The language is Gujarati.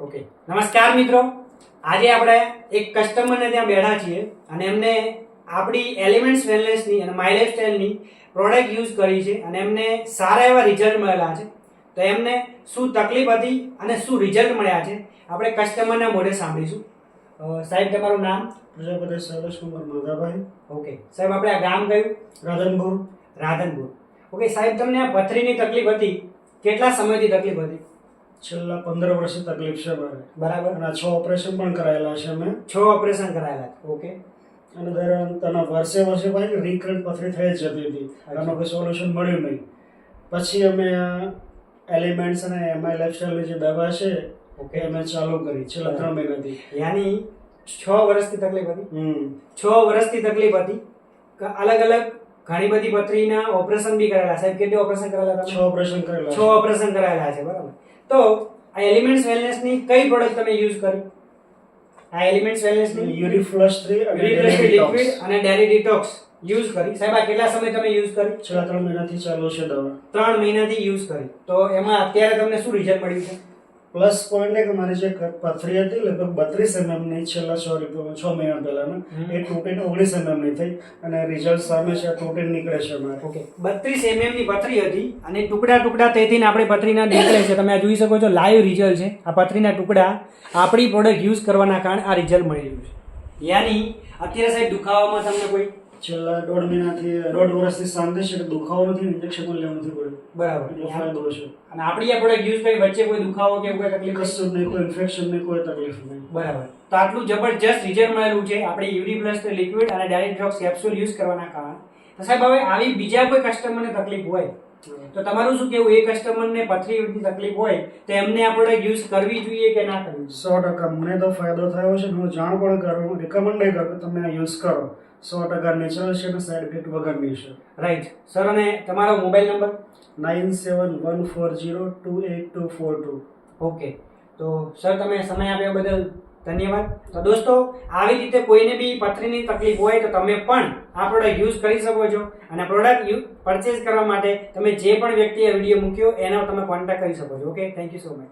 ઓકે. નમસ્કાર મિત્રો. આજે આપણે એક કસ્ટમરને ત્યાં બેઠા છીએ અને એમને આપણી એલિમેન્ટ્સ વેલનેસની અને માય લાઈફસ્ટાઈલની પ્રોડક્ટ યુઝ કરી છે અને એમને સારા એવા રિઝલ્ટ મળેલા છે. તો એમને શું તકલીફ હતી અને શું રિઝલ્ટ મળ્યા છે? આપણે કસ્ટમરના મોઢે સાંભળીશું. સાહેબ તમારું નામ? પ્રજાપતિ સરસકુમાર કુમાર માધાભાઈ. ઓકે. સાહેબ આપણે આ ગામ કયું? રાધનપુર. રાધનપુર. ઓકે સાહેબ તમને આ પથરીની તકલીફ હતી? કેટલા સમયથી તકલીફ હતી? છેલ્લા પંદર વર્ષથી તકલીફ છે મારે બરાબર? અને છ ઓપરેશન પણ કરાયેલા છે મેં છ ઓપરેશન કરાયેલા ઓકે અને દરમિયાન તને વર્ષે વર્ષે ભાઈ રિક્રન્ટ પથરી થઈ જ જતી હતી. આમાં કોઈ સોલ્યુશન મળ્યું નહીં. પછી અમે એલિમેન્ટ્સ અને એમઆઈ લાઈફસ્ટાઈલની જે દવા છે ઓકે અમે ચાલુ કરી. છેલ્લા ત્રણ મહિનાથી. યાની છ વર્ષથી તકલીફ હતી? છ વર્ષથી તકલીફ હતી અલગ અલગ ઘણી બધી પથરીના ઓપરેશન બી કરેલા. સાહેબ કેટલી ઓપરેશન કરેલા છ ઓપરેશન કરેલા છ ઓપરેશન કરાયેલા છે બરાબર. તો આ એલિમેન્ટ્સ વેલનેસની કઈ પ્રોડક્ટ તમે યુઝ કરી આ એલિમેન્ટ્સ વેલનેસની યુરી ફ્લશ 3 અને લિક્વિડ અને ડેરી ડિટોક્સ યુઝ કરી. સાહેબ આ કેટલા સમય તમે યુઝ કરી છેલ્લા ત્રણ મહિનાથી ચાલુ છે દવા. ત્રણ મહિનાથી યુઝ કરી. તો એમાં અત્યારે તમને શું રિઝલ્ટ મળ્યું છે? પ્લસ પોઈન્ટ એ કે મારી જે પથરી હતી લગભગ બત્રીસ એમએમની છેલ્લા છ છ મહિના પહેલાના. એ તૂટીને ઓગણીસ એમએમની થઈ અને રિઝલ્ટ સામે છે તૂટીને નીકળે છે મારે. ઓકે બત્રીસ એમએમની પથરી હતી અને ટુકડા ટુકડા તેથી આપણે પથરીના નીકળે છે. તમે આ જોઈ શકો છો લાઈવ રિઝલ્ટ છે. આ પથરીના ટુકડા આપણી પ્રોડક્ટ યુઝ કરવાના કારણે આ રિઝલ્ટ મળી રહ્યું છે. યાની અત્યારે સાહેબ દુખાવામાં તમને કોઈ છેલ્લા દોઢ મહિનાથી દોઢ વર્ષથી શાંતિ છે દુખાવો નથી ઇન્જેક્શન પણ લેવું નથી પડ્યું. બરાબર. એટલો ફાયદો છે. અને આપણી આ પ્રોડક્ટ યુઝ કરી વચ્ચે કોઈ દુખાવો કે કોઈ તકલીફ કશું નહીં કોઈ ઇન્ફેક્શન નહીં કોઈ તકલીફ નહીં. બરાબર. તો આટલું જબરજસ્ત રિઝલ્ટ મળેલું છે. આપણે યુરી પ્લસ લિક્વિડ અને ડાયરેક્ટ ડ્રોપ્સ કેપ્સ્યુલ યુઝ કરવાના કારણે. તો સાહેબ હવે આવી બીજા કોઈ કસ્ટમરને તકલીફ હોય? તો તમારું શું કેવું? એ કસ્ટમરને પથરીની તકલીફ હોય તો એમને આપણે યુઝ કરવી જોઈએ કે ના કરવી સો ટકા. મને તો ફાયદો થયો છે. હું જાણ પણ કરું રિકમેન્ડ કરું તમે આ યુઝ કરો. સો ટકા નેચરલ છે અને સાઈડ ઇફેક્ટ વગરની છે. રાઈટ સર અને તમારો mobile number nine seven one four zero two eight two four two okay તો સર તમે સમય આપ્યા બદલ ધન્યવાદ. તો દોસ્તો, આવી રીતે કોઈને બી પથરીની તકલીફ હોય તો તમે પણ આ પ્રોડક્ટ યુઝ કરી શકો છો અને પ્રોડક્ટ યુ પરચેઝ કરવા માટે તમે જે પણ વ્યક્તિએ વીડિયો મૂક્યો, એનો તમે કોન્ટેક્ટ કરી શકો છો. Okay thank you so much